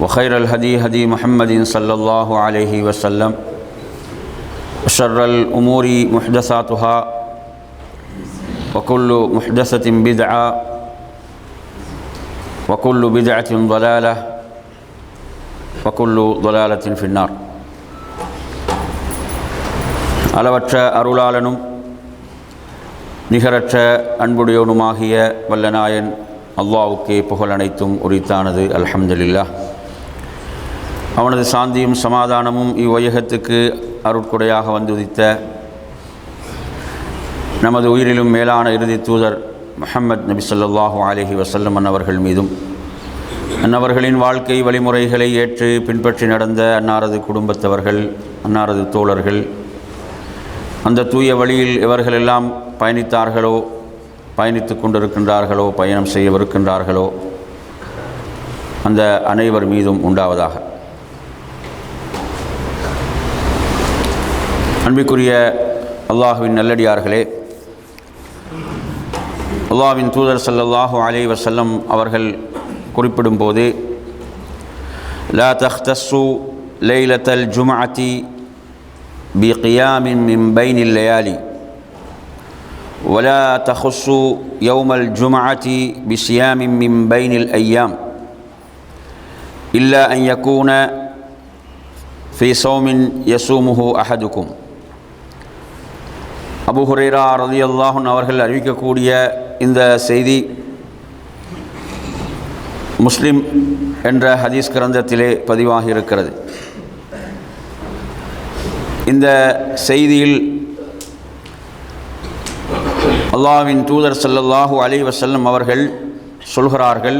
وخير الهدي هدي محمد صلى الله عليه وسلم وشر الأمور محدثاتها وكل محدثة بدعة وكل بدعة ضلالة وكل ضلالة في النار அளவற்ற அருளாளனும் நிகரற்ற அன்புடையவனுமாகிய வல்லநாயன் அல்லாவுக்கே புகழ் அனைத்தும் உரித்தானது அல்ஹம்துலில்லாஹ் அவனது சாந்தியும் சமாதானமும் இவ்வையகத்துக்கு அருட்கொடையாக வந்துதித்த நமது உயிரிலும் மேலான இறுதி தூதர் முஹம்மத் நபி சொல்லாஹு அலஹி வசல்லம் அன்னவர்கள் மீதும் அன்னவர்களின் வாழ்க்கை வழிமுறைகளை ஏற்று பின்பற்றி நடந்த அன்னாரது குடும்பத்தவர்கள் அன்னாரது தோழர்கள் அந்த தூய வழியில் இவர்களெல்லாம் பயணித்தார்களோ பயணித்து கொண்டிருக்கின்றார்களோ பயணம் செய்யவிருக்கின்றார்களோ அந்த அனைவர் மீதும் உண்டாவதாக. அன்பிற்குரிய அல்லாஹுவின் நல்லடியார்களே அல்லாஹ்வின் தூதர் ஸல்லல்லாஹு அலைஹி வஸல்லம் அவர்கள் குறிப்பிடும்போது லா தஹ்தஸ்ஸு லைலத்தல் ஜும்அத்தி بقيام من بين الليالي ولا تخص يوم الجمعة بصيام من بين الأيام إلا أن يكون في صوم يصومه أحدكم அபு ஹுரேரா ரதி அல்லாஹன் அவர்கள் அறிவிக்கக்கூடிய இந்த செய்தி முஸ்லிம் என்ற ஹதீஸ் கிரந்தத்திலே பதிவாகி இருக்கிறது இந்த செய்தியில் அல்லாவின் தூதர் சல்லல்லாஹூ அலி வசல்லம் அவர்கள் சொல்கிறார்கள்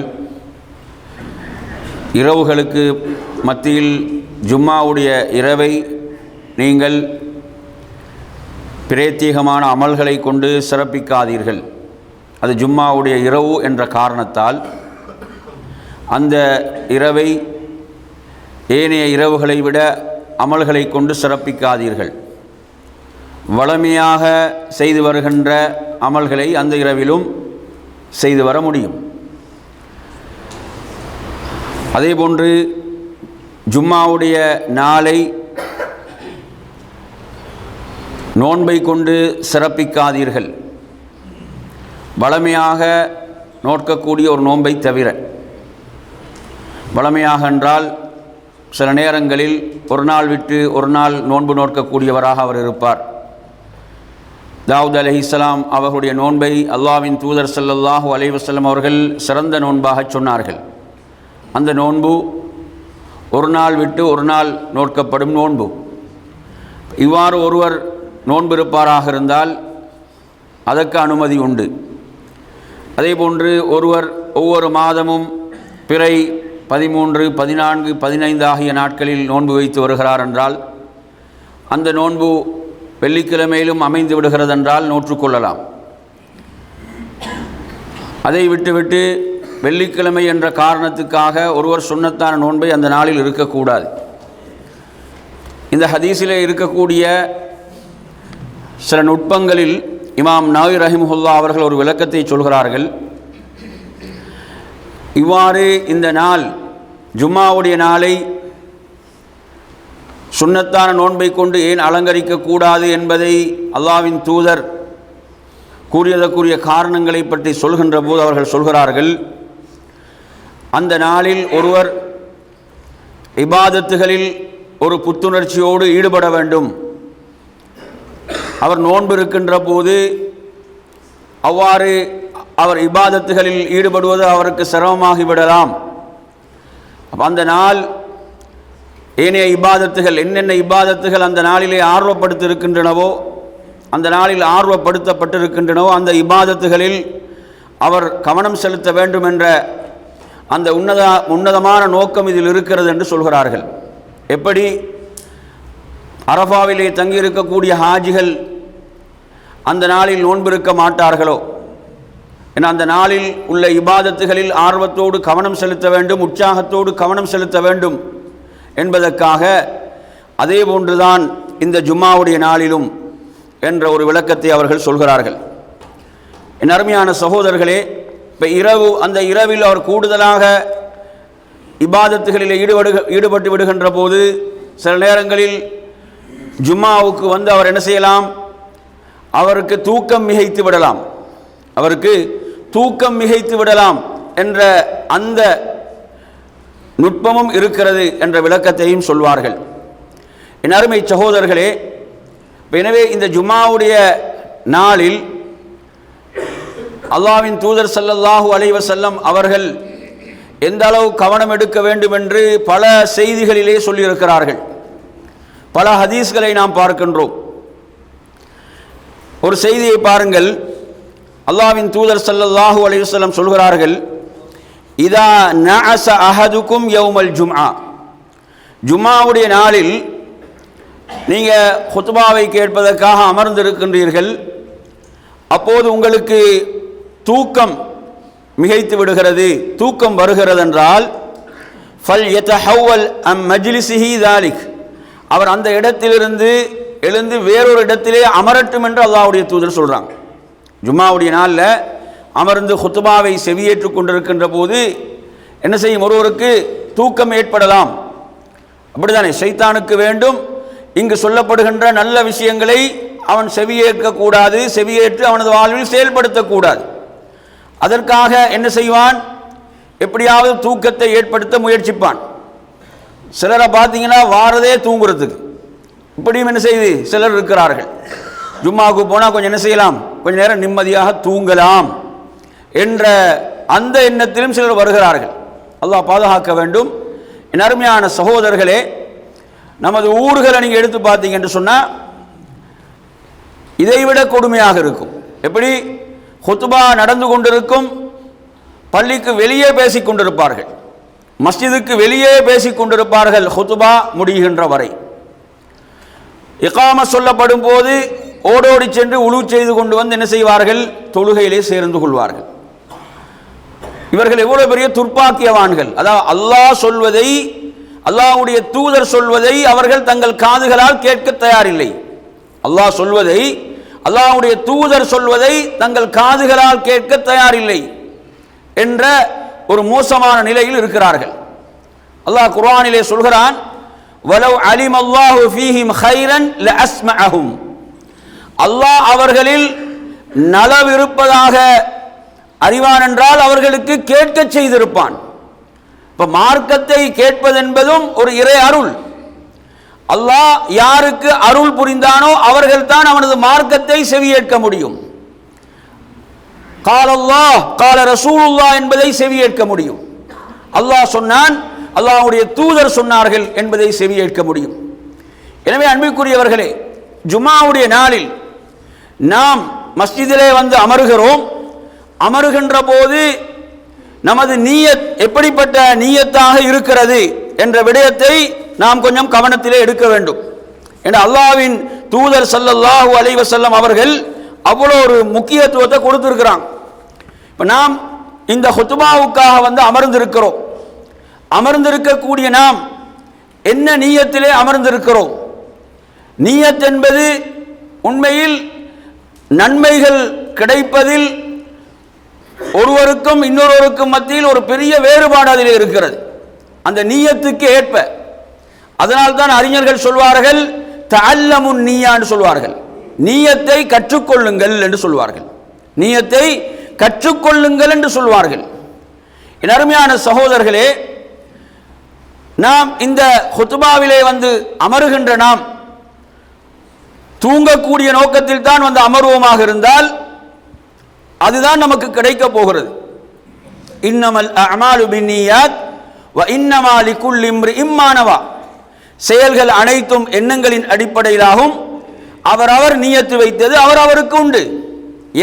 இரவுகளுக்கு மத்தியில் ஜும்மாவுடைய இரவை நீங்கள் பிரேத்தியகமான அமல்களை கொண்டு சிறப்பிக்காதீர்கள். அது ஜும்மாவுடைய இரவு என்ற காரணத்தால் அந்த இரவை ஏனைய இரவுகளை விட அமல்களை கொண்டு சிறப்பிக்காதீர்கள். வளமையாக செய்து வருகின்ற அமல்களை அந்த இரவிலும் செய்து வர முடியும். அதேபோன்று ஜும்மாவுடைய நாளை நோன்பை கொண்டு சிறப்பிக்காதீர்கள். வளமையாக நோக்கக்கூடிய ஒரு நோன்பை தவிர வளமையாக என்றால் சில நேரங்களில் ஒரு நாள் விட்டு ஒரு நாள் நோன்பு நோக்கக்கூடியவராக அவர் இருப்பார். தாவூத் அலி இஸ்லாம் அவர்களுடைய நோன்பை அல்லாவின் தூதர் சல்லல்லாஹூ அலைவசல்லம் அவர்கள் சிறந்த நோன்பாக சொன்னார்கள். அந்த நோன்பு ஒரு நாள் விட்டு ஒரு நாள் நோக்கப்படும் நோன்பு. இவ்வாறு ஒருவர் நோன்பிருப்பாராக இருந்தால் அதற்கு அனுமதி உண்டு. அதேபோன்று ஒருவர் ஒவ்வொரு மாதமும் பிறை பதிமூன்று பதினான்கு பதினைந்து ஆகிய நாட்களில் நோன்பு வைத்து வருகிறார் என்றால் அந்த நோன்பு வெள்ளிக்கிழமையிலும் அமைந்து விடுகிறதென்றால் நோற்றுக்கொள்ளலாம். அதை விட்டுவிட்டு வெள்ளிக்கிழமை என்ற காரணத்துக்காக ஒருவர் சுண்ணத்தான நோன்பை அந்த நாளில் இருக்கக்கூடாது. இந்த ஹதீஸில் இருக்கக்கூடிய சில நுட்பங்களில் இமாம் நாவி ரஹிமுல்லா அவர்கள் ஒரு விளக்கத்தை சொல்கிறார்கள். இவ்வாறு இந்த நாள் ஜும்மாவுடைய நாளை சுன்னத்தான நோன்பை கொண்டு ஏன் அலங்கரிக்கக்கூடாது என்பதை அல்லாவின் தூதர் கூறியதற்குரிய காரணங்களை பற்றி சொல்கின்ற போது அவர்கள் சொல்கிறார்கள். அந்த நாளில் ஒருவர் இபாதத்துகளில் ஒரு புத்துணர்ச்சியோடு ஈடுபட வேண்டும். அவர் நோன்பு இருக்கின்ற போது அவ்வாறு அவர் இபாதத்துகளில் ஈடுபடுவது அவருக்கு சிரமமாகிவிடலாம். அந்த நாள் ஏனைய இபாதத்துகள் என்னென்ன இபாதத்துகள் அந்த நாளிலே ஆர்வப்படுத்தியிருக்கின்றனவோ அந்த நாளில் ஆர்வப்படுத்தப்பட்டிருக்கின்றனவோ அந்த இபாதத்துகளில் அவர் கவனம் செலுத்த வேண்டும் என்ற அந்த உன்னத உன்னதமான நோக்கம் இதில் இருக்கிறது என்று சொல்கிறார்கள். எப்படி? அரபாவிலே தங்கியிருக்கக்கூடிய ஹாஜிகள் அந்த நாளில் நோன்பிருக்க மாட்டார்களோ? என அந்த நாளில் உள்ள இபாதத்துகளில் ஆர்வத்தோடு கவனம் செலுத்த வேண்டும் உற்சாகத்தோடு கவனம் செலுத்த வேண்டும் என்பதற்காக அதே போன்றுதான் இந்த ஜும்மாவுடைய நாளிலும் என்ற ஒரு விளக்கத்தை அவர்கள் சொல்கிறார்கள். என் அருமையான சகோதரர்களே இப்போ இரவு அந்த இரவில் அவர் கூடுதலாக இபாதத்துகளில் ஈடுபடு ஈடுபட்டு விடுகின்ற போது சில நேரங்களில் ஜும்மாவுக்கு வந்து அவர் என்ன செய்யலாம்? அவருக்கு தூக்கம் மிகைத்து விடலாம். அவருக்கு தூக்கம் மிகைத்து விடலாம் என்ற அந்த நுட்பமும் இருக்கிறது என்ற விளக்கத்தையும் சொல்வார்கள். எனருமை சகோதரர்களே எனவே இந்த ஜுமாவுடைய நாளில் அல்லாவின் தூதர் சல்லல்லாஹூ அலைஹி செல்லம் அவர்கள் எந்த அளவு கவனம் எடுக்க வேண்டும் என்று பல செய்திகளிலே சொல்லியிருக்கிறார்கள். பல ஹதீஸ்களை நாம் பார்க்கின்றோம். ஒரு செய்தியை பாருங்கள். அல்லாவின் தூதர் ஸல்லல்லாஹு அலைஹி சொல்கிறார்கள் இதா நஅச அஹதுக்கும் யவுமல் ஜும்ஆ. ஜும்மாவுடைய நாளில் நீங்கள் ஹுத்பாவை கேட்பதற்காக அமர்ந்திருக்கின்றீர்கள். அப்போது உங்களுக்கு தூக்கம் மிகைத்து விடுகிறது. தூக்கம் வருகிறது என்றால் ஃபல் யதஹவ்வல் அம் மஜ்லிசிஹி தாலிக். அவர் அந்த இடத்திலிருந்து எழுந்து வேறொரு இடத்திலே அமரட்டும் என்று அல்லாவுடைய தூதர் சொல்கிறாங்க ஜும்மாவுடைய நாளில் அமர்ந்து ஹுத்துபாவை செவியேற்றுக் கொண்டிருக்கின்ற போது என்ன செய்யும்? ஒருவருக்கு தூக்கம் ஏற்படலாம். அப்படிதானே சைத்தானுக்கு வேண்டும். இங்கு சொல்லப்படுகின்ற நல்ல விஷயங்களை அவன் செவியேற்கக்கூடாது. செவியேற்று அவனது வாழ்வில் செயல்படுத்தக்கூடாது. அதற்காக என்ன செய்வான்? எப்படியாவது தூக்கத்தை ஏற்படுத்த முயற்சிப்பான். சிலரை பார்த்தீங்கன்னா வாரதே தூங்குறதுக்கு. இப்படியும் என்ன செய்து? சிலர் இருக்கிறார்கள். ஜும்மாவுக்கு போனால் கொஞ்சம் என்ன செய்யலாம்? கொஞ்சம் நேரம் நிம்மதியாக தூங்கலாம் என்ற அந்த எண்ணத்திலும் சிலர் வருகிறார்கள். அல்லாஹ் பாதுகாக்க வேண்டும். என் அருமையான சகோதரர்களே நமது ஊர்களை நீங்கள் எடுத்து பார்த்தீங்க என்று சொன்னால் இதைவிட கொடுமையாக இருக்கும். எப்படி? ஹுத்துபா நடந்து கொண்டிருக்கும் பள்ளிக்கு வெளியே பேசிக் கொண்டிருப்பார்கள். மஸ்ஜிதுக்கு வெளியே பேசிக் கொண்டிருப்பார்கள் ஹுத்துபா முடிகின்ற வரை. இக்காம சொல்லப்படும் போது ஓடோடி சென்று உழு செய்து கொண்டு வந்து என்ன செய்வார்கள்? தொழுகையிலே சேர்ந்து கொள்வார்கள். இவர்கள் எவ்வளவு பெரிய துர்ப்பாக்கியவான்கள். அதாவது அல்லாஹ் சொல்வதை அல்லாஹ்வுடைய தூதர் சொல்வதை அவர்கள் தங்கள் காதுகளால் கேட்க தயாரில்லை. அல்லாஹ் சொல்வதை அல்லாஹ்வுடைய தூதர் சொல்வதை தங்கள் காதுகளால் கேட்க தயாரில்லை என்ற ஒரு மோசமான நிலையில் இருக்கிறார்கள். அல்லாஹ் குர்ஆனிலே சொல்கிறான் வலவ் அலிம் அல்லாஹு ஃபீஹிம் ஹைரன் லஅஸ்மஅஹும். அல்லாஹ் அவர்களில் நலவிருப்பதாக அறிவான் என்றால் அவர்களுக்கு கேட்கச் செய்திருப்பான். இப்போ மார்க்கத்தை கேட்பதென்பதும் ஒரு இறை அருள். அல்லாஹ் யாருக்கு அருள் புரிந்தானோ அவர்கள் தான் அவனது மார்க்கத்தை செவியேற்க முடியும். கால அல்லாஹ் கால ரசூலுல்லா என்பதை செவியேற்க முடியும். அல்லாஹ் சொன்னான் அல்லாஹுடைய தூதர் சொன்னார்கள் என்பதை செவியேற்க முடியும். எனவே அன்பிற்குரியவர்களே ஜுமாவுடைய நாளில் நாம் மஸ்ஜிதிலே வந்து அமருகிறோம். அமருகின்ற போது நமது நீயத் எப்படிப்பட்ட நீயத்தாக இருக்கிறது என்ற விடயத்தை நாம் கொஞ்சம் கவனத்திலே எடுக்க வேண்டும். என்ற அல்லாஹ்வின் தூதர் சல்லல்லாஹு அலைஹி வஸல்லம் அவர்கள் அவ்வளோ ஒரு முக்கியத்துவத்தை கொடுத்துருக்கிறான். இப்போ நாம் இந்த ஹொத்துமாவுக்காக வந்து அமர்ந்திருக்கிறோம். அமர்ந்திருக்கக்கூடிய நாம் என்ன நீயத்திலே அமர்ந்திருக்கிறோம்? நீயத் என்பது உண்மையில் நன்மைகள் கிடைப்பதில் ஒருவருக்கும் இன்னொருவருக்கும் மத்தியில் ஒரு பெரிய வேறுபாடு அதில் இருக்கிறது. அந்த நீயத்துக்கு ஏற்ப. அதனால்தான் அறிஞர்கள் சொல்வார்கள் தல்லமுன் நீயான்னு சொல்வார்கள். நீயத்தை கற்றுக்கொள்ளுங்கள் என்று சொல்வார்கள். நீயத்தை கற்றுக்கொள்ளுங்கள் என்று சொல்வார்கள். அருமையான சகோதரர்களே நாம் இந்த ஹுத்துபாவிலே வந்து அமருகின்ற நாம் தூங்கக்கூடிய நோக்கத்தில் தான் வந்து அமர்வமாக இருந்தால் அதுதான் நமக்கு கிடைக்க போகிறது. இன்னமல் அமாலு பின்னியாத் வ இன்னமா குல் இம்ரி இம்மானவா செயல்கள் அனைத்தும் எண்ணங்களின் அடிப்படையிலாகும். அவர் அவர் நீயத்து வைத்தது அவர் அவருக்கு உண்டு.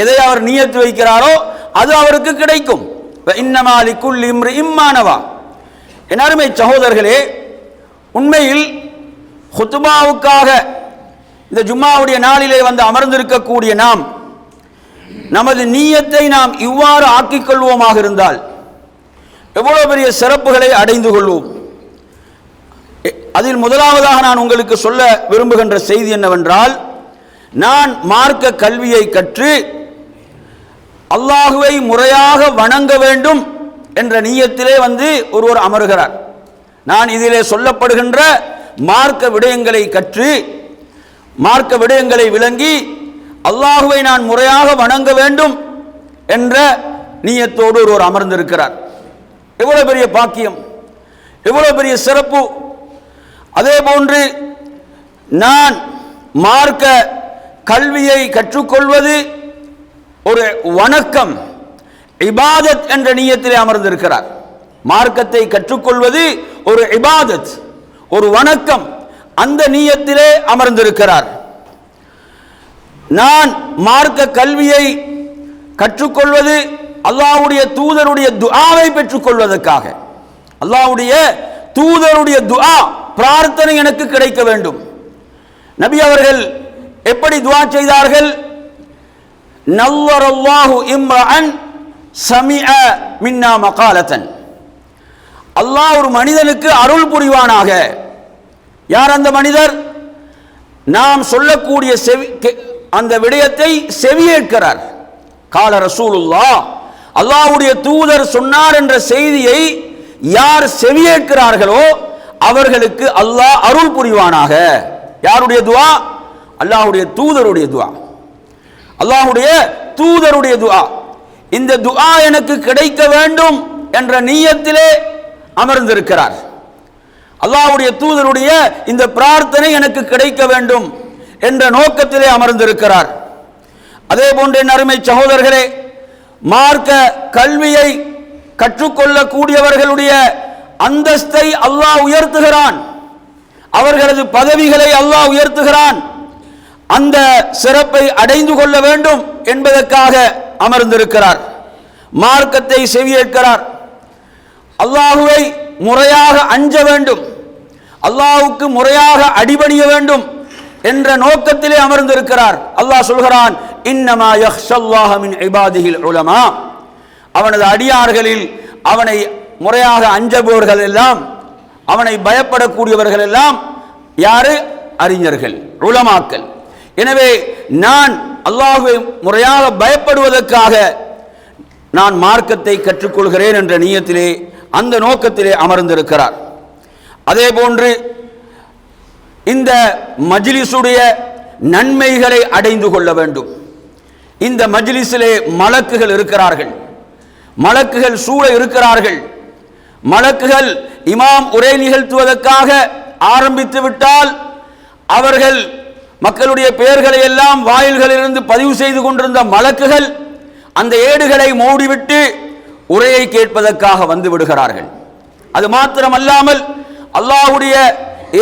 எதை அவர் நீயத்து வைக்கிறாரோ அது அவருக்கு கிடைக்கும். வ இன்னமா லிக்குல் இம்மானவா எனருமை சகோதரர்களே உண்மையில் ஹுத்துபாவுக்காக இந்த ஜும்மாவுடைய நாளிலே வந்து அமர்ந்திருக்கக்கூடிய நாம் நமது நீயத்தை நாம் இவ்வாறு ஆக்கிக் கொள்வோமாக இருந்தால் எவ்வளவு பெரிய சிறப்புகளை அடைந்து கொள்வோம். அதில் முதலாவதாக நான் உங்களுக்கு சொல்ல விரும்புகின்ற செய்தி என்னவென்றால் நான் மார்க்க கல்வியை கற்று அல்லாஹுவை முறையாக வணங்க வேண்டும் என்ற நீயத்திலே வந்து ஒருவர் அமருகிறார். நான் இதிலே சொல்லப்படுகின்ற மார்க்க விடயங்களை கற்று மார்க்க விடயங்களை விளங்கி அல்லாஹுவை நான் முறையாக வணங்க வேண்டும் என்ற நீயத்தோடு ஒருவர் அமர்ந்திருக்கிறார். எவ்வளவு பெரிய பாக்கியம் எவ்வளவு பெரிய சிறப்பு. அதே போன்று நான் மார்க்க கல்வியை கற்றுக்கொள்வது ஒரு வணக்கம். இபாதத் என்ற நீயத்திலே அமர்ந்திருக்கிறார். மார்க்கத்தை கற்றுக்கொள்வது ஒரு இபாதத் ஒரு வணக்கம். அந்த நீயத்திலே அமர்ந்திருக்கிறார். நான் மார்க்க கல்வியை கற்றுக்கொள்வது அல்லாஹ்வுடைய தூதருடைய துஆவை பெற்றுக்கொள்வதற்காக. அல்லாவுடைய தூதருடைய துஆ பிரார்த்தனை எனக்கு கிடைக்க வேண்டும். நபி அவர்கள் எப்படி துவா செய்தார்கள்? நவ்வரல்லாஹு இம்ரான் சமிஅ மின்னா மகாலத்தன். அல்லாஹ் ஒரு மனிதனுக்கு அருள் புரிவானாக. யார் அந்த மனிதர்? நாம் சொல்லக்கூடிய செவி அந்த விடயத்தை செவியேற்கிறார். கால ரசூலுல்லா அல்லாஹ்வுடைய தூதர் சொன்னார் என்ற செய்தியை யார் செவியேற்கிறார்களோ அவர்களுக்கு அல்லாஹ் அருள் புரிவானாக. யாருடைய துவா? அல்லாஹுடைய தூதருடைய துவா. அல்லாஹுடைய தூதருடைய துவா. இந்த துஆ எனக்கு கிடைக்க வேண்டும் என்ற நீயத்திலே அமர்ந்திருக்கிறார். அல்லாவுடைய தூதருடைய இந்த பிரார்த்தனை எனக்கு கிடைக்க வேண்டும் என்ற நோக்கத்திலே அமர்ந்திருக்கிறார். அதே போன்ற என் அருமை சகோதரர்களே மார்க்க கல்வியை கற்றுக்கொள்ளக்கூடியவர்களுடைய அந்தஸ்தை அல்லாஹ் உயர்த்துகிறான். அவர்களது பதவிகளை அல்லாஹ் உயர்த்துகிறான். அந்த சிறப்பை அடைந்து கொள்ள வேண்டும் என்பதற்காக அமர்ந்திருக்கிறார். மார்க்கத்தை செவியேற்கிறார். அல்லாஹுவை முறையாக அஞ்ச வேண்டும். அல்லாஹுக்கு முறையாக அடிபணிய வேண்டும் என்ற நோக்கத்திலே அமர்ந்திருக்கிறார். அல்லாஹ் சொல்கிறான் இன்னமா யஹ்ஷல்லாஹ மின் உலமா. அவனது அடியார்களில் அவனை முறையாக அஞ்சபவர்கள் எல்லாம் அவனை பயப்படக்கூடியவர்கள் எல்லாம் யாரு? அறிஞர்கள் உலமாக்கள். எனவே நான் அல்லாஹுவை முறையாக பயப்படுவதற்காக நான் மார்க்கத்தை கற்றுக்கொள்கிறேன் என்ற நீயத்திலே அந்த நோக்கத்திலே அமர்ந்திருக்கிறார். அதே போன்று இந்த மஜ்லிஸுடைய நன்மைகளை அடைந்து கொள்ள வேண்டும். இந்த மஜ்லிஸிலே மலக்குகள் இருக்கிறார்கள். மலக்குகள் சூழ இருக்கிறார்கள். மலக்குகள் இமாம் உரை நிகழ்த்துவதற்காக ஆரம்பித்து விட்டால் அவர்கள் மக்களுடைய பெயர்களை எல்லாம் வாயில்களிலிருந்து பதிவு செய்து கொண்டிருந்த மலக்குகள் அந்த ஏடுகளை மூடிவிட்டு உரையை கேட்பதற்காக வந்து விடுகிறார்கள். அது மாத்திரமல்லாமல் அல்லாஹுடைய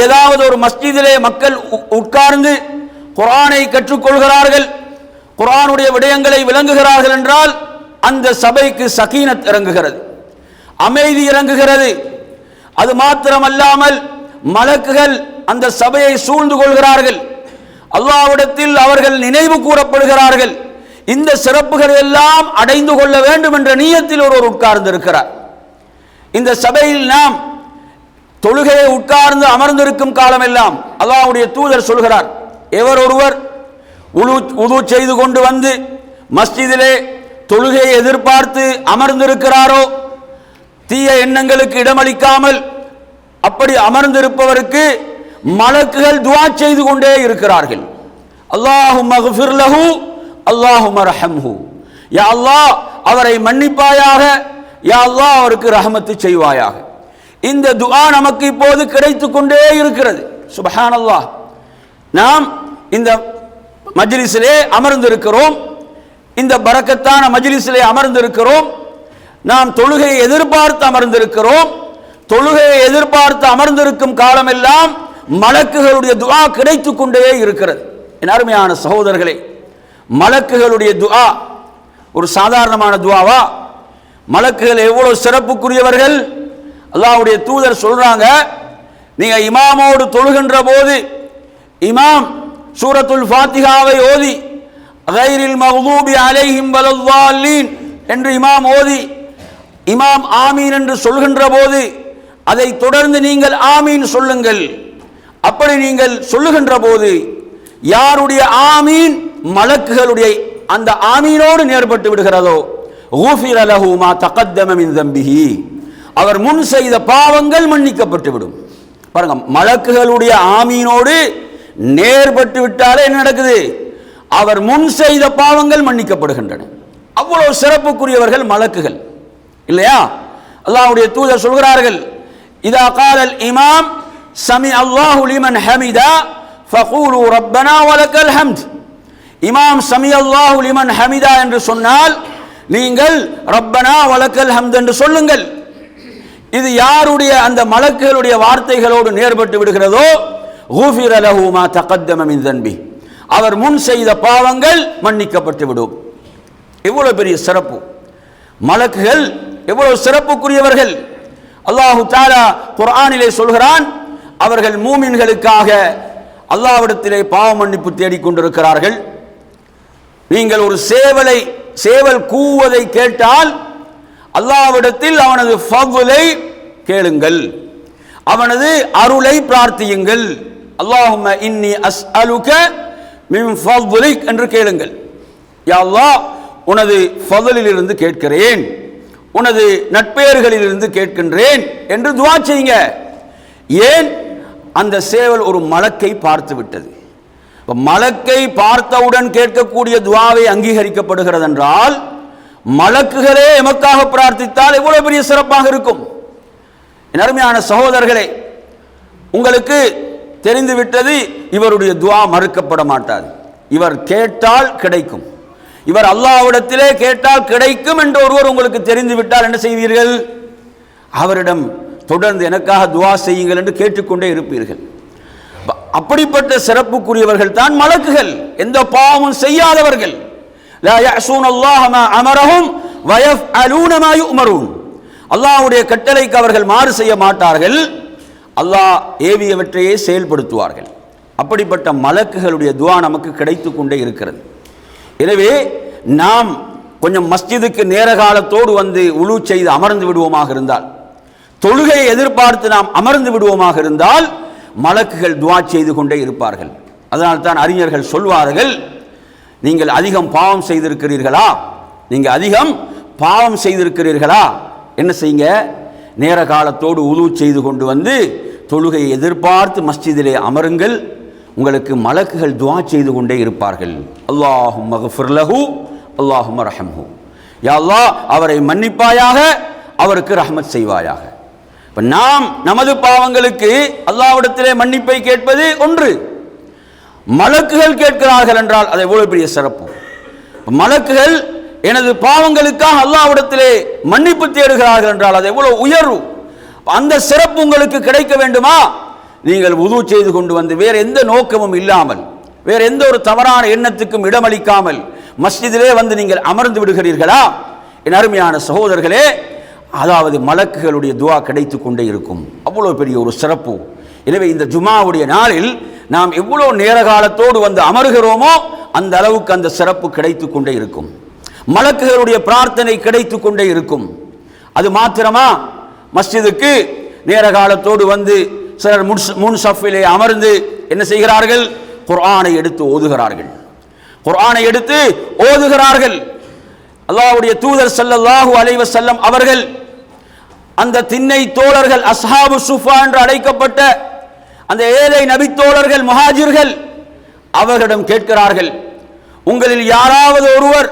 ஏதாவது ஒரு மஸ்ஜிதிலே மக்கள் உ- உட்கார்ந்து குரானை கற்றுக்கொள்கிறார்கள் குரானுடைய விடயங்களை விளங்குகிறார்கள் என்றால் அந்த சபைக்கு சகீனத் இறங்குகிறது அமைதி இறங்குகிறது. அது மாத்திரமல்லாமல் மலக்குகள் அந்த சபையை சூழ்ந்து கொள்கிறார்கள். அல்லாவிடத்தில் அவர்கள் நினைவு கூறப்படுகிறார்கள். இந்த சிறப்புகள் எல்லாம் அடைந்து கொள்ள வேண்டும் என்ற நீயத்தில் ஒருவர் உட்கார்ந்திருக்கிறார். இந்த சபையில் நாம் தொழுகையை உட்கார்ந்து அமர்ந்திருக்கும் காலமெல்லாம் அல்லாவுடைய தூதர் சொல்கிறார். எவர் ஒருவர் உழு உது செய்து கொண்டு வந்து மஸ்ஜிதிலே தொழுகையை எதிர்பார்த்து அமர்ந்திருக்கிறாரோ தீய எண்ணங்களுக்கு இடமளிக்காமல் அப்படி அமர்ந்திருப்பவருக்கு மலக்குகள் துவா செய்து கொண்டே இருக்கிறார்கள். அல்லாஹு மகஃபிர் லஹு அல்லாஹு மர்ஹம்ஹு யா அல்லாஹ் அவரை மன்னிப்பாயாக யா அல்லாஹ் அவருக்கு ரஹமத்து செய்வாயாக. இந்த துஆ நமக்கு இப்போது கிடைத்து கொண்டே இருக்கிறது. சுபஹானல்லாஹ். நாம் இந்த மஜ்லிஸிலே அமர்ந்திருக்கிறோம். இந்த பறக்கத்தான மஜ்லிஸிலே அமர்ந்திருக்கிறோம். நாம் தொழுகையை எதிர்பார்த்து அமர்ந்திருக்கிறோம். தொழுகையை எதிர்பார்த்து அமர்ந்திருக்கும் காலமெல்லாம் மலக்குகளுடைய துவா கிடைத்து கொண்டே இருக்கிறது. என் அருமையான சகோதரர்களே மலக்குகளுடைய துவா ஒரு சாதாரணமான துவாவா? மலக்குகள் எவ்வளவு சிறப்புக்குரியவர்கள்? அல்லாவுடைய தூதர் சொல்றாங்க நீங்க இமாமோடு தொழுகின்ற போது இமாம் சூரத்துல் ஃபாத்திகாவை ஓதி கைரில் மஹூபி அலைஹிம் வலல்வாலீன் என்று இமாம் ஓதி இமாம் ஆமீன் என்று சொல்கின்ற போது அதை தொடர்ந்து நீங்கள் ஆமீன் சொல்லுங்கள். அப்படி நீங்கள் சொல்லுகின்ற போது யாருடைய ஆமீன் மலக்குகளுடைய அந்த ஆமீனோடு நேர்பட்டு விடுகிறதோ ஊஃபிர லஹு மா தம்பிஹி. அவர் முன் செய்த பாவங்கள் மன்னிக்கப்பட்டு விடும் பாருங்க மலக்குகளுடைய ஆமீனோடு நேர்பட்டு விட்டாலே என்ன நடக்குது? அவர் முன் செய்த பாவங்கள் மன்னிக்கப்படுகின்றன. அவ்வளவு சிறப்புக்குரியவர்கள் மலக்குகள். இல்லையா? அல்லாவுடைய தூதர் சொல்கிறார்கள் இதா காலல் இமாம் சமி அல்லாஹு லிமன் ஹமிதா ஃபகூலு ரப்பனா வலக்கல் ஹம்த் இமாம் சமி அல்லாஹு லிமன் ஹமிதா என்று சொன்னால் நீங்கள் ரப்பனா வலக்கல் ஹம்த் என்று சொல்லுங்கள். இது யாருடைய அந்த மலக்குகளுடைய வார்த்தைகளோடு நேர்பட்டு விடுகிறதோ ஊஃபிர அலஹூமா மா தகத்தம மின் தன்பி அவர் முன் செய்த பாவங்கள் மன்னிக்கப்பட்டு விடும். எவ்வளவு பெரிய சிறப்பு. மலக்குகள் எவ்வளவு சிறப்புக்குரியவர்கள். அல்லாஹு தாலா குர்ஆனிலே சொல்கிறான் அவர்கள் மூமின்களுக்காக அல்லாவிடத்திலே பாவ மன்னிப்பு தேடிக்கொண்டிருக்கிறார்கள். நீங்கள் ஒரு சேவலை சேவல் கூவதை கேட்டால் அல்லாவிடத்தில் அவனது ஃபவுலை கேளுங்கள். அவனது அருளை பிரார்த்தியுங்கள். அல்லாஹும இன்னி அஸ் அலுக மிம் ஃபவுலிக் என்று கேளுங்கள். யாழ்லா உனது ஃபதலிலிருந்து கேட்கிறேன். உனது நட்பெயர்களிலிருந்து கேட்கின்றேன் என்று துவா செய்யுங்க. ஏன்? அந்த சேவல் ஒரு மலக்கை பார்த்து விட்டது. இப்போ மலக்கை பார்த்தவுடன் கேட்கக்கூடிய துவாவை அங்கீகரிக்கப்படுகிறது என்றால் மலக்குகளே எமக்காக பிரார்த்தித்தால் எவ்வளவு பெரிய சிறப்பாக இருக்கும். என் அருமையான சகோதரர்களே உங்களுக்கு தெரிந்துவிட்டது இவருடைய துவா மறுக்கப்பட மாட்டாது. இவர் கேட்டால் கிடைக்கும். இவர் அல்லாவிடத்திலே கேட்டால் கிடைக்கும் என்று ஒருவர் உங்களுக்கு தெரிந்துவிட்டால் என்ன செய்வீர்கள்? அவரிடம் தொடர்ந்து எனக்காக துவா செய்யுங்கள் என்று கேட்டுக்கொண்டே இருப்பீர்கள். அப்படிப்பட்ட சிறப்புக்குரியவர்கள் தான் மலக்குகள். எந்த பாவமும் செய்யாதவர்கள். அல்லாஹுடைய கட்டளைக்கு அவர்கள் மாறு செய்ய மாட்டார்கள். அல்லாஹ் ஏவியவற்றையே செயல்படுத்துவார்கள். அப்படிப்பட்ட மலக்குகளுடைய துவா நமக்கு கிடைத்து கொண்டே இருக்கிறது. எனவே நாம் கொஞ்சம் மஸ்ஜிதுக்கு நேரகாலத்தோடு வந்து உழு செய்து அமர்ந்து விடுவோமாக இருந்தால் தொழுகையை எதிர்பார்த்து நாம் அமர்ந்து விடுவோமாக இருந்தால் மலக்குகள் துவா செய்து கொண்டே இருப்பார்கள். அதனால் தான் அறிஞர்கள் சொல்வார்கள் நீங்கள் அதிகம் பாவம் செய்திருக்கிறீர்களா? நீங்கள் அதிகம் பாவம் செய்திருக்கிறீர்களா? என்ன செய்யுங்க? நேர காலத்தோடு உது செய்து கொண்டு வந்து தொழுகையை எதிர்பார்த்து மஸ்ஜிதிலே அமருங்கள் உங்களுக்கு மலக்குகள் துவா செய்து கொண்டே இருப்பார்கள். அல்லாஹும் மகஃபுர்லஹு அல்லாஹும் ரஹம்ஹு. யா அல்லா அவரை மன்னிப்பாயாக அவருக்கு ரஹமத் செய்வாயாக. இப்போ நாம் நமது பாவங்களுக்கு அல்லாவிடத்திலே மன்னிப்பை கேட்பது ஒன்று. மலக்குகள் கேட்கிறார்கள் என்றால் அது எவ்வளவு பெரிய சிறப்பு. மலக்குகள் எனது பாவங்களுக்காக அல்லாவிடத்திலே மன்னிப்பு தேடுகிறார்கள் என்றால் அது எவ்வளவு உயர்வு. அந்த சிறப்பு உங்களுக்கு கிடைக்க வேண்டுமா? நீங்கள் உது செய்து கொண்டு வந்து வேறு எந்த நோக்கமும் இல்லாமல் வேற எந்த ஒரு தவறான எண்ணத்துக்கும் இடமளிக்காமல் மஸ்ஜிதிலே வந்து நீங்கள் அமர்ந்து விடுகிறீர்களா? என் அருமையான சகோதரர்களே அதாவது மலக்குகளுடைய துவா கிடைத்து கொண்டே இருக்கும். அவ்வளோ பெரிய ஒரு சிறப்பு. எனவே இந்த ஜுமாவுடைய நாளில் நாம் எவ்வளோ நேர காலத்தோடு வந்து அமருகிறோமோ அந்த அளவுக்கு அந்த சிறப்பு கிடைத்து கொண்டே இருக்கும். மலக்குகளுடைய பிரார்த்தனை கிடைத்து கொண்டே இருக்கும். அது மாத்திரமா? மஸ்ஜிதுக்கு நேர காலத்தோடு வந்து சிலர் முன் சஃபிலே அமர்ந்து என்ன செய்கிறார்கள்? குர்ஆனை எடுத்து ஓதுகிறார்கள். குர்ஆனை எடுத்து ஓதுகிறார்கள். அல்லாவுடைய தூதர் ஸல்லல்லாஹு அலைவ செல்லம் அவர்கள் அந்த திண்ணை தோழர்கள் அஸ்ஹாபு சுஃபா என்று அழைக்கப்பட்ட அந்த ஏழை நபித்தோழர்கள் முஹாஜிர்கள் அவர்களிடம் கேட்கிறார்கள் உங்களில் யாராவது ஒருவர்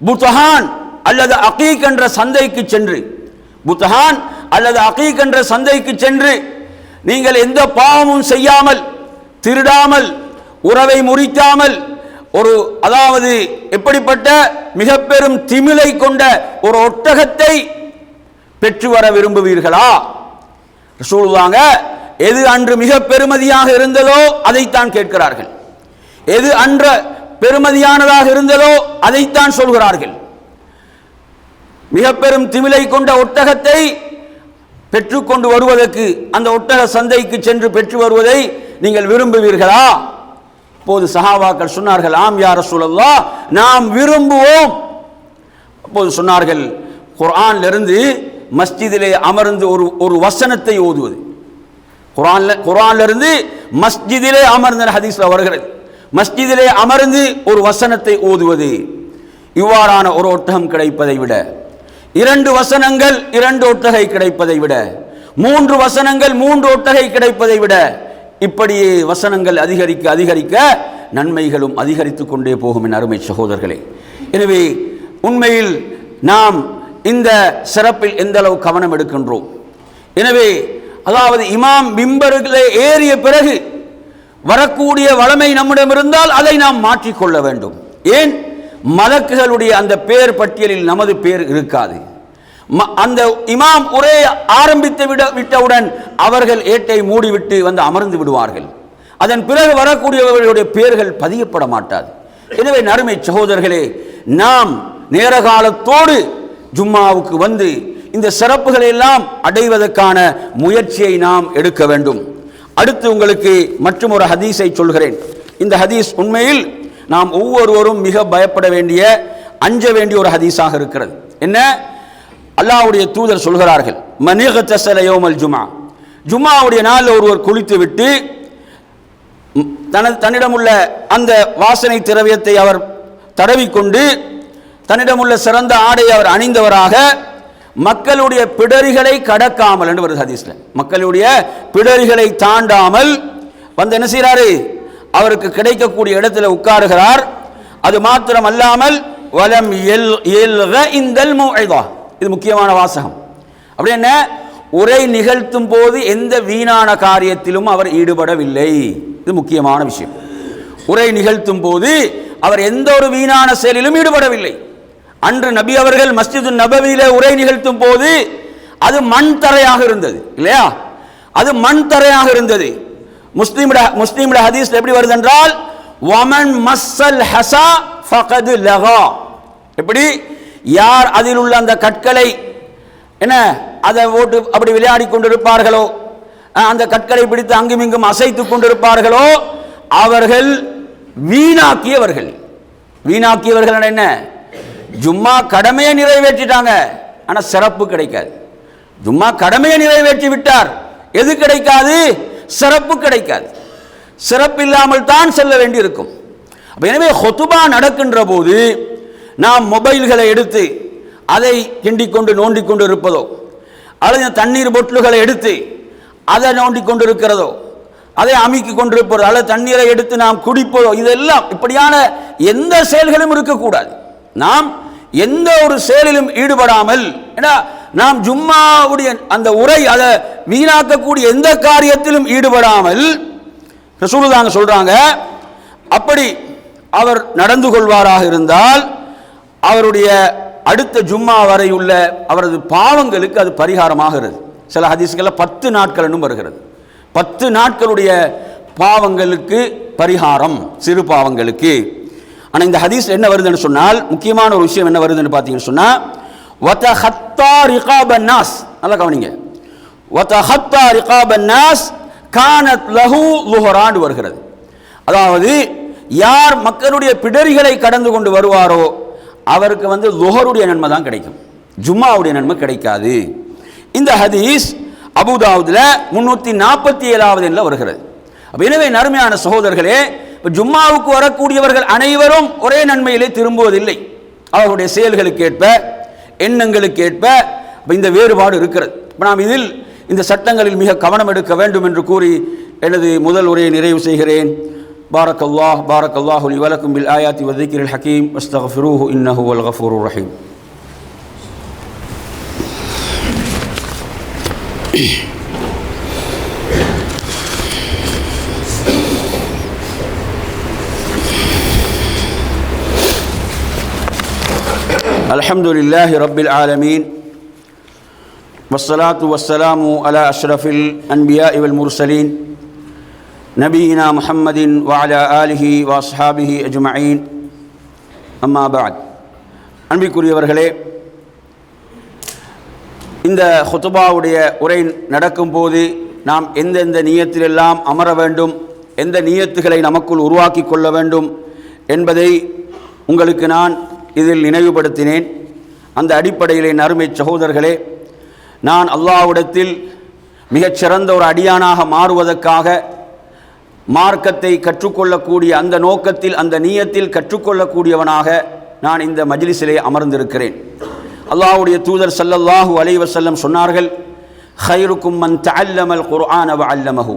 புத்தஹான் அல்லது அகீக் என்ற சந்தைக்கு சென்று புத்தஹான் அல்லது அகீக் என்ற சந்தைக்கு சென்று நீங்கள் எந்த பாவமும் செய்யாமல் திருடாமல் உறவை முறிக்காமல் ஒரு அதாவது எப்படிப்பட்ட மிக பெரும் திமிலை கொண்ட ஒரு ஒட்டகத்தை பெற்று வர விரும்புவீர்களா? சொல்லுவாங்க எது அன்று மிக பெருமதியாக இருந்ததோ அதைத்தான் கேட்கிறார்கள். எது அன்று பெருமதியானதாக இருந்ததோ அதைத்தான் சொல்கிறார்கள். மிக பெரும் திமிலை கொண்ட ஒட்டகத்தை பெற்றுக்கொண்டு வருவதற்கு அந்த ஒட்டக சந்தைக்கு சென்று பெற்று வருவதை நீங்கள் விரும்புவீர்களா? அப்போது சஹாபாக்கள் சொன்னார்கள் ஆம் யார் சூழல்லா நாம் விரும்புவோம். அப்போது சொன்னார்கள் குரான்லிருந்து மஸ்ஜிதிலே அமர்ந்து ஒரு ஒரு வசனத்தை ஓதுவது. குரான்ல குரான்லிருந்து மஸ்ஜிதிலே அமர்ந்த ஹதீஸ்ல வருகிறது மஸ்ஜிதிலே அமர்ந்து ஒரு வசனத்தை ஓதுவது. இவ்வாறான ஒரு ஒட்டகம் கிடைப்பதை விட இரண்டு வசனங்கள் இரண்டு ஒட்டகை கிடைப்பதை விட மூன்று வசனங்கள் மூன்று ஒட்டகை கிடைப்பதை விட இப்படியே வசனங்கள் அதிகரிக்க அதிகரிக்க நன்மைகளும் அதிகரித்து கொண்டே போகும் என் அருமை சகோதரர்களே. எனவே உண்மையில் நாம் இந்த சிறப்பில் எந்த அளவு கவனம் எடுக்கின்றோம்? எனவே அதாவது இமாம் பிம்பர்களை ஏறிய பிறகு வரக்கூடிய வளமை நம்மிடம் இருந்தால் அதை நாம் மாற்றிக்கொள்ள வேண்டும். ஏன்? மலக்குகளுடைய அந்த பேர் பட்டியலில் நமது பேர் இருக்காது. அந்த இமாம் உரை ஆரம்பித்து விட விட்டவுடன் அவர்கள் ஏட்டை மூடிவிட்டு வந்து அமர்ந்து விடுவார்கள். அதன் பிறகு வரக்கூடியவர்களுடைய பெயர்கள் பதியப்பட மாட்டாது. எனவே நறுமை சகோதரர்களே நாம் நேர காலத்தோடு ஜும்மாவுக்கு வந்து இந்த சிறப்புகளை எல்லாம் அடைவதற்கான முயற்சியை நாம் எடுக்க வேண்டும். அடுத்து உங்களுக்கு மற்றும் ஒரு ஹதீஸை சொல்கிறேன். இந்த ஹதீஸ் உண்மையில் நாம் ஒவ்வொருவரும் மிக பயப்பட வேண்டிய அஞ்ச வேண்டிய ஒரு ஹதீஸாக இருக்கிறது. என்ன? அல்லாவுடைய தூதர் சொல்கிறார்கள் மனிக தசலையோமல் ஜுமா ஜும்மாவுடைய நாளில் ஒருவர் குளித்து விட்டு தனது தன்னிடமுள்ள அந்த வாசனை திரவியத்தை அவர் தடவிக்கொண்டு தன்னிடமுள்ள சிறந்த ஆடை அவர் அணிந்தவராக மக்களுடைய பிடரிகளை கடக்காமல் என்று வருது ஹதீஸில். மக்களுடைய பிடரிகளை தாண்டாமல் வந்து என்ன செய்கிறாரு? அவருக்கு கிடைக்கக்கூடிய இடத்துல உட்காருகிறார். அது மாத்திரம் அல்லாமல் வலம் எல் எல் இந்தல் மௌஇதா. இது முக்கியமான வாசகம். அப்படி என்ன? உரை நிகழ்த்தும் போது எந்த வீணான காரியத்திலும் அவர் ஈடுபடவில்லை. இது முக்கியமான விஷயம். உரை நிகழ்த்தும் போது அவர் எந்த ஒரு வீணான செயலிலும் ஈடுபடவில்லை. அன்று நபி அவர்கள் மஸ்ஜிது நபவியில உரை நிகழ்த்தும் போது அது மண் தரையாக இருந்தது இல்லையா? அது மண் தரையாக இருந்தது. முஸ்லீமிட முஸ்லீமிட ஹதீஸ் எப்படி வருது என்றால் வமன் மஸ்ஸல் ஹசா ஃபகது லகா. எப்படி? யார் அதில் உள்ள அந்த கற்களை என்ன அதை ஓட்டு அப்படி விளையாடி கொண்டிருப்பார்களோ அந்த கற்களை பிடித்து அங்கும் இங்கும் அசைத்து கொண்டிருப்பார்களோ அவர்கள் வீணாக்கியவர்கள். வீணாக்கியவர்கள் என்ன? ஜும்மா கடமையை நிறைவேற்றிட்டாங்க. ஆனால் சிறப்பு கிடைக்காது. ஜும்மா கடமையை நிறைவேற்றி விட்டார். எது கிடைக்காது? சிறப்பு கிடைக்காது. சிறப்பு இல்லாமல் தான் செல்ல வேண்டியிருக்கும். இருக்கும் எனவே ஹொத்துபா நடக்கின்ற போது நாம் மொபைல்களை எடுத்து அதை கிண்டிக்கொண்டு நோண்டிக்கொண்டு நோண்டிக் கொண்டு இருப்பதோ அல்லது தண்ணீர் பொட்டல்களை எடுத்து அதை நோண்டிக் கொண்டு இருக்கிறதோ அதை அமுக்கி கொண்டிருப்பதோ அல்லது தண்ணீரை எடுத்து நாம் குடிப்பதோ இதெல்லாம் இப்படியான எந்த செயல்களும் இருக்கக்கூடாது. நாம் எந்த ஒரு செயலிலும் ஈடுபடாமல் ஏன்னா நாம் ஜும்மாவுடைய அந்த உரை அதை வீணாக்கக்கூடிய எந்த காரியத்திலும் ஈடுபடாமல் ரசூலுதாங்க சொல்றாங்க அப்படி அவர் நடந்து கொள்வாராக இருந்தால் அவருடைய அடுத்த ஜும்மா வரை உள்ள அவரது பாவங்களுக்கு அது பரிகாரமாகிறது. சில ஹதீஸ்களில் பத்து நாட்கள்னு வருகிறது. பத்து நாட்களுடைய பாவங்களுக்கு பரிகாரம் சிறு பாவங்களுக்கு. ஆனால் இந்த ஹதீஸ் என்ன வருதுன்னு சொன்னால் முக்கியமான ஒரு விஷயம் என்ன வருதுன்னு பார்த்தீங்கன்னு சொன்னால் ஹத்தா நாஸ். நல்லா கவனிங்க. ஹத்தா கானத் லஹு லுஹரான் வருகிறது. அதாவது யார் மக்களுடைய பிடரிகளை கடந்து கொண்டு வருவாரோ அவருக்கு வந்து லுஹருடைய நன்மை தான் கிடைக்கும். ஜும்மாவுடைய நன்மை கிடைக்காது. இந்த ஹதீஸ் அபுதாவுதில் முன்னூற்றி நாற்பத்தி ஏழாவது எண்ணில் வருகிறது. எனவே நறுமையான சகோதரர்களே இப்போ ஜும்மாவுக்கு வரக்கூடியவர்கள் அனைவரும் ஒரே நன்மையிலே திரும்புவதில்லை. அவர்களுடைய செயல்களுக்கு ஏற்ப எண்ணங்களுக்கு ஏற்ப இந்த வேறுபாடு இருக்கிறது. இப்போ நாம் இதில் இந்த சட்டங்களில் மிக கவனம் எடுக்க வேண்டும் என்று கூறி எனது முதல் உரையை நிறைவு செய்கிறேன். بارك الله بارك الله لي ولكم بالآيات والذكر الحكيم واستغفروه إنه هو الغفور الرحيم الحمد لله رب العالمين والصلاة والسلام على أشرف الأنبياء والمرسلين நபீனா முஹம்மதின் வாலா ஆலிஹி வாஸ்ஹாபிஹி அஜ்மயின். அம்மாபாத் அன்பிற்குரியவர்களே இந்த ஹுத்துபாவுடைய உரை நடக்கும்போது நாம் எந்தெந்த நீயத்திலெல்லாம் அமர வேண்டும் எந்த நியத்துகளை நமக்குள் உருவாக்கி கொள்ள வேண்டும் என்பதை உங்களுக்கு நான் இதில் நினைவுபடுத்தினேன். அந்த அடிப்படையிலே நறுமை சகோதரர்களே நான் அல்லாவிடத்தில் மிகச்சிறந்த ஒரு அடியானாக மாறுவதற்காக மார்க்கத்தை கற்றுக்கொள்ளக்கூடிய அந்த நோக்கத்தில் அந்த நீயத்தில் கற்றுக்கொள்ளக்கூடியவனாக நான் இந்த மஜ்லிஸிலே அமர்ந்திருக்கிறேன். அல்லாஹுடைய தூதர் சல்லல்லாஹு அலைவசல்லம் சொன்னார்கள் ஹைருக்கும் மன் தல்லமல் குர்ஆன அல்லமஹு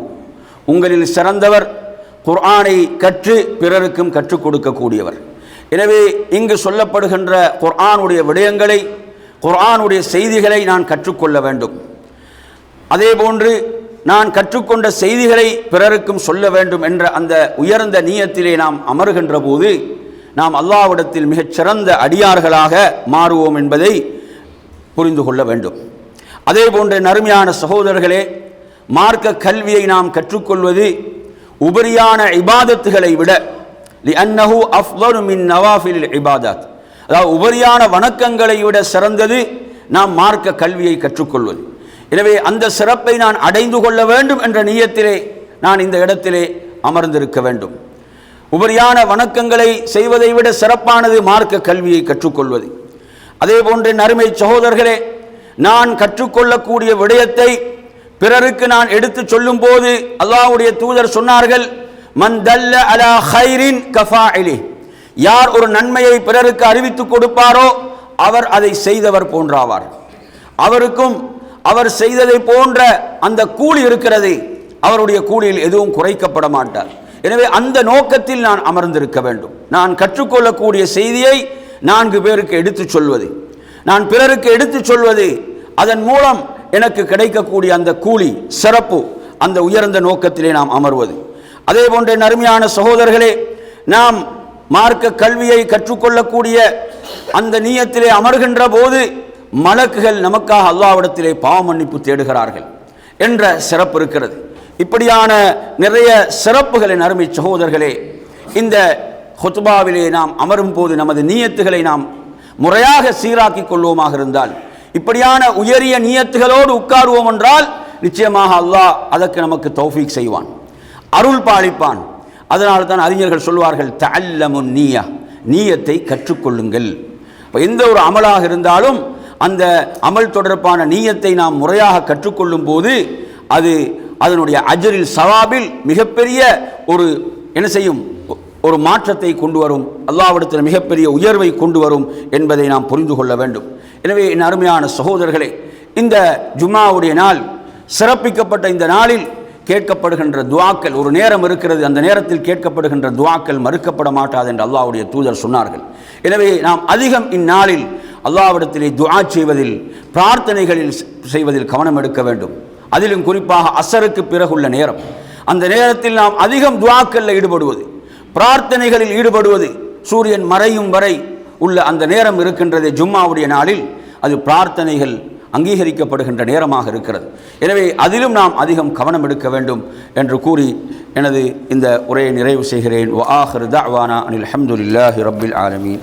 உங்களில் சிறந்தவர் குர்ஆனை கற்று பிறருக்கும் கற்றுக் கொடுக்கக்கூடியவர். எனவே இங்கு சொல்லப்படுகின்ற குர்ஆனுடைய விடயங்களை குர்ஆனுடைய செய்திகளை நான் கற்றுக்கொள்ள வேண்டும். அதே போன்று நான் கற்றுக்கொண்ட செய்திகளை பிறருக்கும் சொல்ல வேண்டும் என்ற அந்த உயர்ந்த நீயத்திலே நாம் அமருகின்ற போது நாம் அல்லாவிடத்தில் மிகச்சிறந்த அடியார்களாக மாறுவோம் என்பதை புரிந்து கொள்ள வேண்டும். அதே போன்ற நறுமையான சகோதரர்களே மார்க்க கல்வியை நாம் கற்றுக்கொள்வது உபரியான இபாதத்துகளை விட லிஅன்னஹு அஃலு மின் நவாஃபில் இபாதத். அதாவது உபரியான வணக்கங்களை விட சிறந்தது நாம் மார்க்க கல்வியை கற்றுக்கொள்வது. எனவே அந்த சிறப்பை நான் அடைந்து கொள்ள வேண்டும் என்ற நியத்திலே நான் இந்த இடத்திலே அமர்ந்திருக்க வேண்டும். உபரியான வணக்கங்களை செய்வதை விட சிறப்பானது மார்க்க கல்வியை கற்றுக்கொள்வது. அதே போன்று நறுமை சகோதரர்களே நான் கற்றுக்கொள்ளக்கூடிய விடயத்தை பிறருக்கு நான் எடுத்துச் சொல்லும் போது அல்லாவுடைய தூதர் சொன்னார்கள் மந்தல்ல அலா ஹைரின் கஃபாயிலி. யார் ஒரு நன்மையை பிறருக்கு அறிவித்துக் கொடுப்பாரோ அவர் அதை செய்தவர் போன்றாவார். அவருக்கும் அவர் செய்ததை போன்ற அந்த கூலி இருக்கிறது அவருடைய கூலியில் எதுவும் குறைக்கப்பட மாட்டார். எனவே அந்த நோக்கத்தில் நான் அமர்ந்திருக்க வேண்டும். நான் கற்றுக்கொள்ளக்கூடிய செய்தியை நான்கு பேருக்கு எடுத்துச் சொல்வது. நான் பிறருக்கு எடுத்துச் சொல்வது அதன் மூலம் எனக்கு கிடைக்கக்கூடிய அந்த கூலி சிறப்பு அந்த உயர்ந்த நோக்கத்திலே நாம் அமர்வது. அதே போன்ற நறுமையான சகோதரர்களே நாம் மார்க்க கல்வியை கற்றுக்கொள்ளக்கூடிய அந்த நீயத்திலே அமர்கின்ற போது மலக்குகள் நமக்காக அல்லாவிடத்திலே பாவ மன்னிப்பு தேடுகிறார்கள் என்ற சிறப்பு இருக்கிறது. இப்படியான நிறைய சிறப்புகளின் அருமை சகோதரர்களே இந்த ஹொத்பாவிலே நாம் அமரும் போது நமது நீயத்துகளை நாம் முறையாக சீராக்கி கொள்வோமாக இருந்தால் இப்படியான உயரிய நீயத்துகளோடு உட்காருவோம் என்றால் நிச்சயமாக அல்லாஹ் அதற்கு நமக்கு தௌஃபீக் செய்வான் அருள் பாலிப்பான். அதனால தான் அறிஞர்கள் சொல்வார்கள் தல்லமுன் நீயா நீயத்தை கற்றுக்கொள்ளுங்கள். இப்போ எந்த ஒரு அமலாக இருந்தாலும் அந்த அமல் தொடர்பான நீயத்தை நாம் முறையாக கற்றுக்கொள்ளும் போது அது அதனுடைய அஜரில் சவாபில் மிகப்பெரிய ஒரு என்ன செய்யும்? ஒரு மாற்றத்தை கொண்டு வரும். அல்லாவிடத்தில் மிகப்பெரிய உயர்வை கொண்டு வரும் என்பதை நாம் புரிந்து கொள்ள வேண்டும். எனவே என் அருமையான சகோதரர்களே இந்த ஜும்மாவுடைய நாள் சிறப்பிக்கப்பட்ட இந்த நாளில் கேட்கப்படுகின்ற துவாக்கள் ஒரு நேரம் இருக்கிறது அந்த நேரத்தில் கேட்கப்படுகின்ற துவாக்கள் மறுக்கப்பட மாட்டாது என்று அல்லாவுடைய தூதர் சொன்னார்கள். எனவே நாம் அதிகம் இந்நாளில் அல்லாவிடத்திலே துவா செய்வதில் பிரார்த்தனைகளில் செய்வதில் கவனம் எடுக்க வேண்டும். அதிலும் குறிப்பாக அசருக்கு பிறகுள்ள நேரம். அந்த நேரத்தில் நாம் அதிகம் துவாக்களில் ஈடுபடுவது பிரார்த்தனைகளில் ஈடுபடுவது சூரியன் மறையும் வரை உள்ள அந்த நேரம் இருக்கின்றதே ஜும்மாவுடைய நாளில் அது பிரார்த்தனைகள் அங்கீகரிக்கப்படுகின்ற நேரமாக இருக்கிறது. எனவே அதிலும் நாம் அதிகம் கவனம் எடுக்க வேண்டும் என்று கூறி எனது இந்த உரையை நிறைவு செய்கிறேன். வ ஆஹிரு தஅவானா அனில் அஹமதுல்லாஹி ரபில் ஆலமீன்.